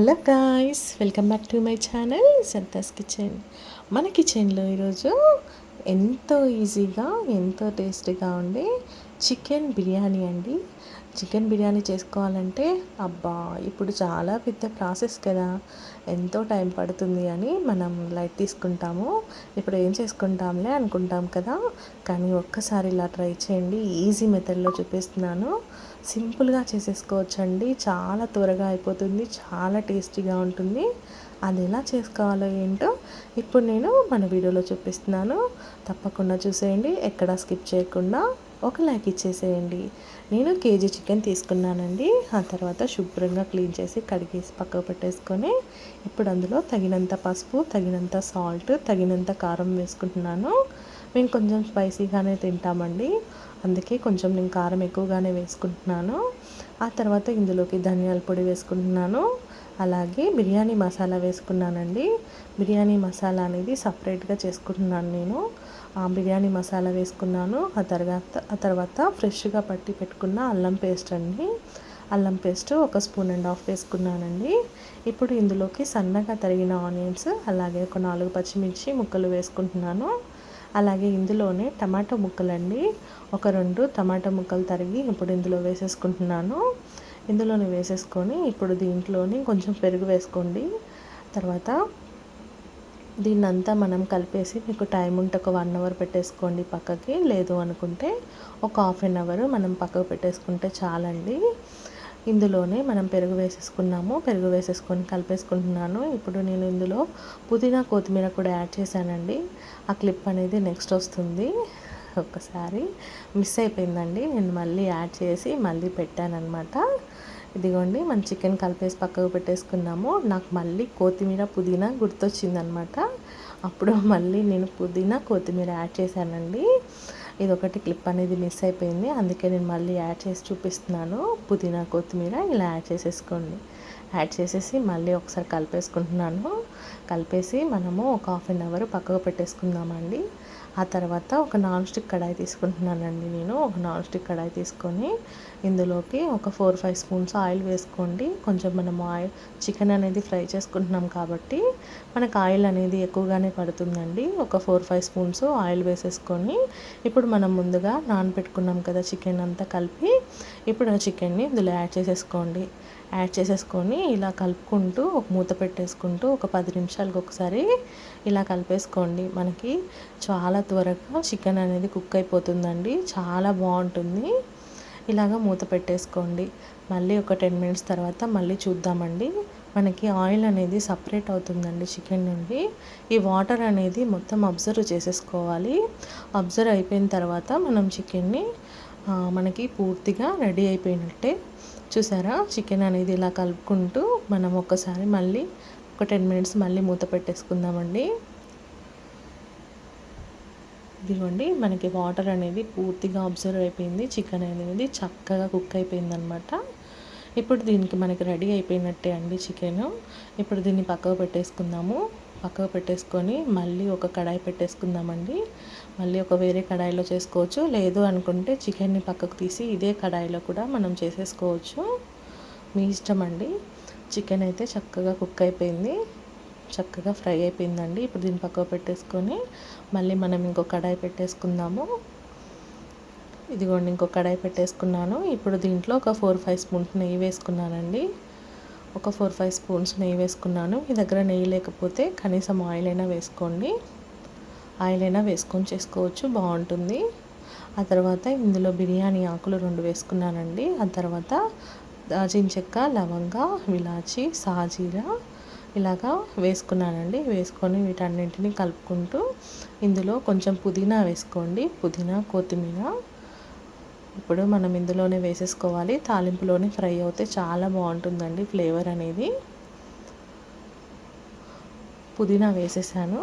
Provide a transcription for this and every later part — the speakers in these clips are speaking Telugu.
Hello guys welcome back to my channel Santha's kitchen మన కిచెన్లో ఈరోజు ఎంతో ఈజీగా ఎంతో టేస్టీగా ఉండే చికెన్ బిర్యానీ అండి. చికెన్ బిర్యానీ చేసుకోవాలంటే అబ్బా ఇప్పుడు చాలా పెద్ద ప్రాసెస్ కదా. ఎంతో టైం పడుతుంది అని మనం లైట్ తీసుకుంటాము. ఇప్పుడు ఏం చేసుకుంటాంలే అనుకుంటాం కదా. కానీ ఒక్కసారి ఇలా ట్రై చేయండి. ఈజీ మెథడ్లో చూపిస్తున్నాను. సింపుల్గా చేసేసుకోవచ్చండి. చాలా త్వరగా అయిపోతుంది. చాలా టేస్టీగా ఉంటుంది. అది ఎలా చేసుకోవాలో ఏంటో ఇప్పుడు నేను మన వీడియోలో చూపిస్తున్నాను తప్పకుండా చూసేయండి. ఎక్కడా స్కిప్ చేయకుండా ఒక లైక్ ఇచ్చేసేయండి. నేను కేజీ చికెన్ తీసుకున్నానండి. ఆ తర్వాత శుభ్రంగా క్లీన్ చేసి కడిగేసి పక్కకు పెట్టేసుకొని ఇప్పుడు అందులో తగినంత పసుపు తగినంత సాల్ట్ తగినంత కారం వేసుకుంటున్నాను. మేము కొంచెం స్పైసీగానే తింటామండి. అందుకే కొంచెం నేను కారం ఎక్కువగానే వేసుకుంటున్నాను. ఆ తర్వాత ఇందులోకి ధనియాల పొడి వేసుకుంటున్నాను. అలాగే బిర్యానీ మసాలా వేసుకున్నానండి. బిర్యానీ మసాలా అనేది సపరేట్గా చేసుకుంటున్నాను నేను. ఆ బిర్యానీ మసాలా వేసుకున్నాను. ఆ తర్వాత ఆ తర్వాత ఫ్రెష్గా పట్టి పెట్టుకున్న అల్లం పేస్ట్ అండి. అల్లం పేస్ట్ ఒక స్పూన్ అండ్ హాఫ్ వేసుకున్నానండి. ఇప్పుడు ఇందులోకి సన్నగా తరిగిన ఆనియన్స్ అలాగే ఒక నాలుగు పచ్చిమిర్చి ముక్కలు వేసుకుంటున్నాను. అలాగే ఇందులోనే టమాటో ముక్కలండి. ఒక రెండు టమాటో ముక్కలు తరిగి ఇప్పుడు ఇందులో వేసేసుకుంటున్నాను. ఇందులోనే వేసేసుకొని ఇప్పుడు దీంట్లోని కొంచెం పెరుగు వేసుకోండి. తర్వాత దీన్నంతా మనం కలిపేసి మీకు టైం ఉంటే ఒక వన్ అవర్ పెట్టేసుకోండి పక్కకి. లేదు అనుకుంటే ఒక హాఫ్ అన్ అవర్ మనం పక్కకు పెట్టేసుకుంటే చాలండి. ఇందులోనే మనం పెరుగు వేసేసుకున్నాము. పెరుగు వేసేసుకొని కలిపేసుకుంటున్నాను. ఇప్పుడు నేను ఇందులో పుదీనా కొత్తిమీర కూడా యాడ్ చేశానండి. ఆ క్లిప్ అనేది నెక్స్ట్ వస్తుంది. ఒక్కసారి మిస్ అయిపోయిందండి. నేను మళ్ళీ యాడ్ చేసి మళ్ళీ పెట్టానమాట ఇదిగోండి మన చికెన్ కలిపేసి పక్కకు పెట్టేసుకున్నాము. నాకు మళ్ళీ కొత్తిమీర పుదీనా గుర్తొచ్చిందనమాట అప్పుడు మళ్ళీ నేను పుదీనా కొత్తిమీర యాడ్ చేశానండి. ఇది ఒకటి క్లిప్ అనేది మిస్ అయిపోయింది. అందుకే నేను మళ్ళీ యాడ్ చేసి చూపిస్తున్నాను. పుదీనా కొత్తిమీర ఇలా యాడ్ చేసేసుకోండి. యాడ్ చేసేసి మళ్ళీ ఒకసారి కలిపేసుకుంటున్నాను. కలిపేసి మనము ఒక హాఫ్ అన్ అవర్ పక్కకు పెట్టేసుకుందామండి. ఆ తర్వాత ఒక నాన్ స్టిక్ కడాయి తీసుకుంటున్నానండి నేను. ఒక నాన్ స్టిక్ కడాయి తీసుకొని ఇందులోకి ఒక ఫోర్ ఫైవ్ స్పూన్స్ ఆయిల్ వేసుకోండి. కొంచెం మనం ఆయిల్ చికెన్ అనేది ఫ్రై చేసుకుంటున్నాం కాబట్టి మనకు ఆయిల్ అనేది ఎక్కువగానే పడుతుందండి. ఒక ఫోర్ ఫైవ్ స్పూన్స్ ఆయిల్ వేసేసుకొని ఇప్పుడు మనం ముందుగా నానబెట్టుకున్నాం కదా చికెన్ అంతా కలిపి ఇప్పుడు ఆ చికెన్ని ఇందులో యాడ్ చేసేసుకోండి. యాడ్ చేసేసుకొని ఇలా కలుపుకుంటూ ఒక మూత పెట్టేసుకుంటూ ఒక పది నిమిషాలకు ఒకసారి ఇలా కలిపేసుకోండి. మనకి చాలా త్వరగా చికెన్ అనేది కుక్ అయిపోతుందండి. చాలా బాగుంటుంది. ఇలాగ మూత పెట్టేసుకోండి. మళ్ళీ ఒక టెన్ మినిట్స్ తర్వాత మళ్ళీ చూద్దామండి. మనకి ఆయిల్ అనేది సపరేట్ అవుతుందండి చికెన్ నుండి. ఈ వాటర్ అనేది మొత్తం అబ్జర్వ్ చేసేసుకోవాలి. అబ్జర్వ్ అయిపోయిన తర్వాత మనం చికెన్ని మనకి పూర్తిగా రెడీ అయిపోయినట్టే. చూసారా? చికెన్ అనేది ఇలా కలుపుకుంటూ మనం ఒకసారి మళ్ళీ ఒక టెన్ మినిట్స్ మళ్ళీ మూత పెట్టేసుకుందామండి. ఇదిగోండి మనకి వాటర్ అనేది పూర్తిగా అబ్జర్వ్ అయిపోయింది. చికెన్ అనేది చక్కగా కుక్ అయిపోయింది అనమాట ఇప్పుడు దీనికి మనకి రెడీ అయిపోయినట్టే అండి చికెన్. ఇప్పుడు దీన్ని పక్కకు పెట్టేసుకుందాము. పక్కకు పెట్టేసుకొని మళ్ళీ ఒక కడాయి పెట్టేసుకుందామండి. మళ్ళీ ఒక వేరే కడాయిలో చేసుకోవచ్చు. లేదు అనుకుంటే చికెన్ని పక్కకు తీసి ఇదే కడాయిలో కూడా మనం చేసేసుకోవచ్చు. మీ ఇష్టం అండి చికెన్ అయితే చక్కగా కుక్ అయిపోయింది. చక్కగా ఫ్రై అయిపోయిందండి. ఇప్పుడు దీన్ని పక్కకు పెట్టేసుకొని మళ్ళీ మనం ఇంకో కడాయి పెట్టేసుకుందాము. ఇదిగోండి ఇంకో కడాయి పెట్టేసుకున్నాను. ఇప్పుడు దీంట్లో ఒక ఫోర్ ఫైవ్ స్పూన్స్ నెయ్యి వేసుకున్నానండి. ఒక ఫోర్ ఫైవ్ స్పూన్స్ నెయ్యి వేసుకున్నాను. మీ దగ్గర నెయ్యి లేకపోతే కనీసం ఆయిల్ అయినా వేసుకోండి. ఆయిల్ అయినా వేసుకొని చేసుకోవచ్చు బాగుంటుంది. ఆ తర్వాత ఇందులో బిర్యానీ ఆకులు రెండు వేసుకున్నానండి. ఆ తర్వాత దాల్చిన చెక్క లవంగ విలాచి సాజీరా ఇలాగా వేసుకున్నానండి. వేసుకొని వీటన్నింటినీ కలుపుకుంటూ ఇందులో కొంచెం పుదీనా వేసుకోండి. పుదీనా కొత్తిమీర. ఇప్పుడు మనం ఇందులోనే వేసేసుకోవాలి. తాలింపులోనే ఫ్రై అవుతే చాలా బాగుంటుందండి ఫ్లేవర్ అనేది. పుదీనా వేసేసాను.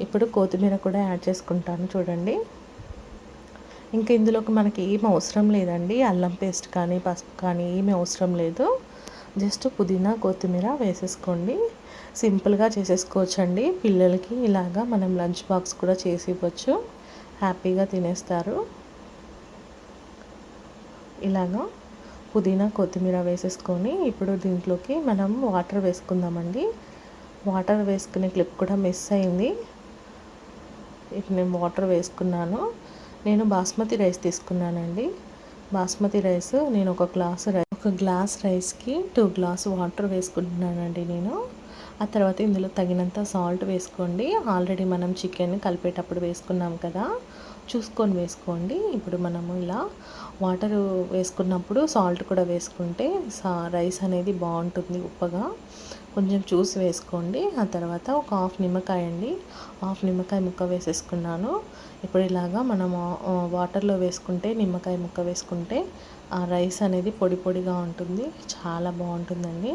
ఇప్పుడు కొత్తిమీర కూడా యాడ్ చేసుకుంటాను చూడండి. ఇంకా ఇందులోకి మనకి ఏం అవసరం లేదండి. అల్లం పేస్ట్ కానీ పసుపు కానీ ఏమీ అవసరం లేదు. జస్ట్ పుదీనా కొత్తిమీర వేసేసుకోండి. సింపుల్గా చేసేసుకోవచ్చండి. పిల్లలకి ఇలాగా మనం లంచ్ బాక్స్ కూడా చేసి ఇవ్వచ్చు. హ్యాపీగా తినేస్తారు. ఇలాగా పుదీనా కొత్తిమీర వేసేసుకొని ఇప్పుడు దీంట్లోకి మనం వాటర్ వేసుకుందామండి. వాటర్ వేసుకునే క్లిప్ కూడా మిస్ అయింది. ఇప్పుడు నేను వాటర్ వేసుకున్నాను. నేను బాస్మతి రైస్ తీసుకున్నానండి. బాస్మతి రైస్ నేను ఒక గ్లాస్ రైస్ ఒక గ్లాస్ రైస్కి టూ గ్లాస్ వాటర్ వేసుకుంటున్నానండి నేను. ఆ తర్వాత ఇందులో తగినంత సాల్ట్ వేసుకోండి. ఆల్రెడీ మనం చికెన్ కలిపేటప్పుడు వేసుకున్నాం కదా చూసుకొని వేసుకోండి. ఇప్పుడు మనము ఇలా వాటర్ వేసుకున్నప్పుడు సాల్ట్ కూడా వేసుకుంటే సా రైస్ అనేది బాగుంటుంది ఉప్పగా. కొంచెం చూసి వేసుకోండి. ఆ తర్వాత ఒక హాఫ్ నిమ్మకాయ అండి. హాఫ్ నిమ్మకాయ ముక్క వేసేసుకున్నాను. ఇప్పుడు ఇలాగా మనం వాటర్లో వేసుకుంటే నిమ్మకాయ ముక్క వేసుకుంటే ఆ రైస్ అనేది పొడి పొడిగా ఉంటుంది. చాలా బాగుంటుందండి.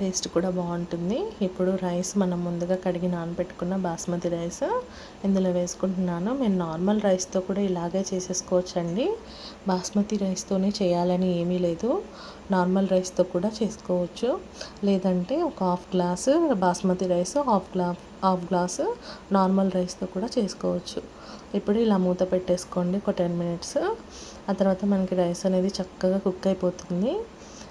టేస్ట్ కూడా బాగుంటుంది. ఇప్పుడు రైస్ మనం ముందుగా కడిగి నానబెట్టుకున్న బాస్మతి రైస్ ఇందులో వేసుకుంటున్నాను. మేము నార్మల్ రైస్తో కూడా ఇలాగే చేసేసుకోవచ్చండి. బాస్మతి రైస్తోనే చేయాలని ఏమీ లేదు. నార్మల్ రైస్తో కూడా చేసుకోవచ్చు. లేదంటే ఒక half glass basmati rice half గ్లా half glass normal రైస్తో కూడా చేసుకోవచ్చు. ఇప్పుడు ఇలా మూత పెట్టేసుకోండి ఒక టెన్ మినిట్స్. ఆ తర్వాత మనకి రైస్ అనేది చక్కగా కుక్ అయిపోతుంది.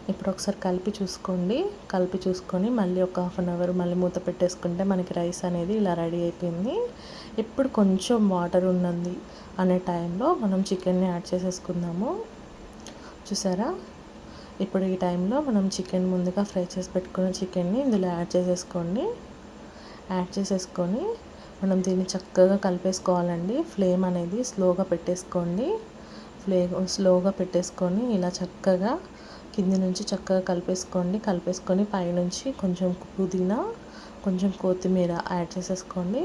ఇప్పుడు ఒకసారి కలిపి చూసుకోండి. కలిపి చూసుకొని మళ్ళీ ఒక హాఫ్ అన్ అవర్ మళ్ళీ మూత పెట్టేసుకుంటే మనకి రైస్ అనేది ఇలా రెడీ అయిపోయింది. ఇప్పుడు కొంచెం వాటర్ ఉన్నది అనే టైంలో మనం చికెన్ని యాడ్ చేసేసుకుందాము. చూసారా? ఇప్పుడు ఈ టైంలో మనం చికెన్ ముందుగా ఫ్రై చేసి పెట్టుకున్న చికెన్ని ఇందులో యాడ్ చేసేసుకోండి. యాడ్ చేసేసుకొని మనం దీన్ని చక్కగా కలిపేసుకోవాలండి. ఫ్లేమ్ అనేది స్లోగా పెట్టేసుకోండి. ఫ్లే స్లోగా పెట్టేసుకొని ఇలా చక్కగా కింద నుంచి చక్కగా కలిపేసుకోండి. కలిపేసుకొని పైనుంచి కొంచెం పుదీనా కొంచెం కొత్తిమీర యాడ్ చేసేసుకోండి.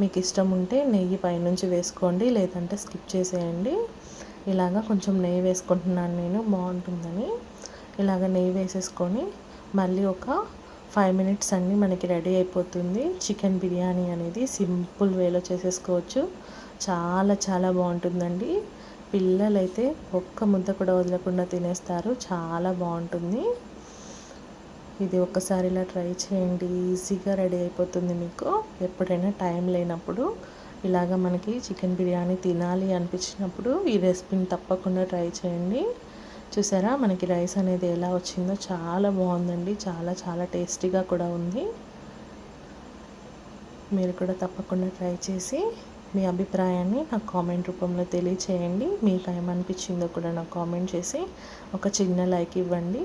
మీకు ఇష్టం ఉంటే నెయ్యి పైనుంచి వేసుకోండి లేదంటే స్కిప్ చేసేయండి. ఇలాగ కొంచెం నెయ్యి వేసుకుంటున్నాను నేను బాగుంటుందని. ఇలాగ నెయ్యి వేసేసుకొని మళ్ళీ ఒక ఫైవ్ మినిట్స్ అన్నీ మనకి రెడీ అయిపోతుంది. చికెన్ బిర్యానీ అనేది సింపుల్ వేలో చేసేసుకోవచ్చు. చాలా చాలా బాగుంటుందండి. పిల్లలైతే ఒక్క ముద్ద కూడా వదలకుండా తినేస్తారు. చాలా బాగుంటుంది. ఇది ఒక్కసారి ఇలా ట్రై చేయండి. ఈజీగా రెడీ అయిపోతుంది మీకు. ఎప్పుడైనా టైం లేనప్పుడు ఇలాగ మనకి చికెన్ బిర్యానీ తినాలి అనిపించినప్పుడు ఈ రెసిపీని తప్పకుండా ట్రై చేయండి. చూసారా? మనకి రైస్ అనేది ఎలా వచ్చిందో చాలా బాగుందండి. చాలా చాలా టేస్టీగా కూడా ఉంది. మీరు కూడా తప్పకుండా ట్రై చేసి మీ అభిప్రాయాన్ని నాకు కామెంట్ రూపంలో తెలియచేయండి. మీకు ఏమనిపించిందో కూడా నాకు కామెంట్ చేసి ఒక చిన్న లైక్ ఇవ్వండి.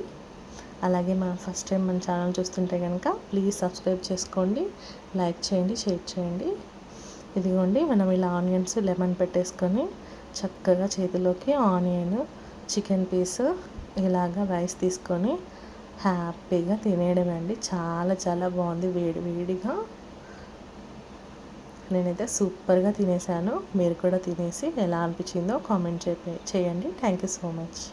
అలాగే మన ఫస్ట్ టైం మన ఛానల్ చూస్తుంటే కనుక ప్లీజ్ సబ్స్క్రైబ్ చేసుకోండి లైక్ చేయండి షేర్ చేయండి. ఇదిగోండి మనం ఇలా ఆనియన్స్ లెమన్ పెట్టేసుకొని చక్కగా చేతిలోకి ఆనియన్ చికెన్ పీస్ ఇలాగా రైస్ తీసుకొని హ్యాపీగా తినేయడమే అండి చాలా చాలా బాగుంది వేడి వేడిగా. నేనైతే సూపర్గా తినేసాను. మీరు కూడా తినేసి ఎలా అనిపించిందో కామెంట్ చేయండి. Thank you so much.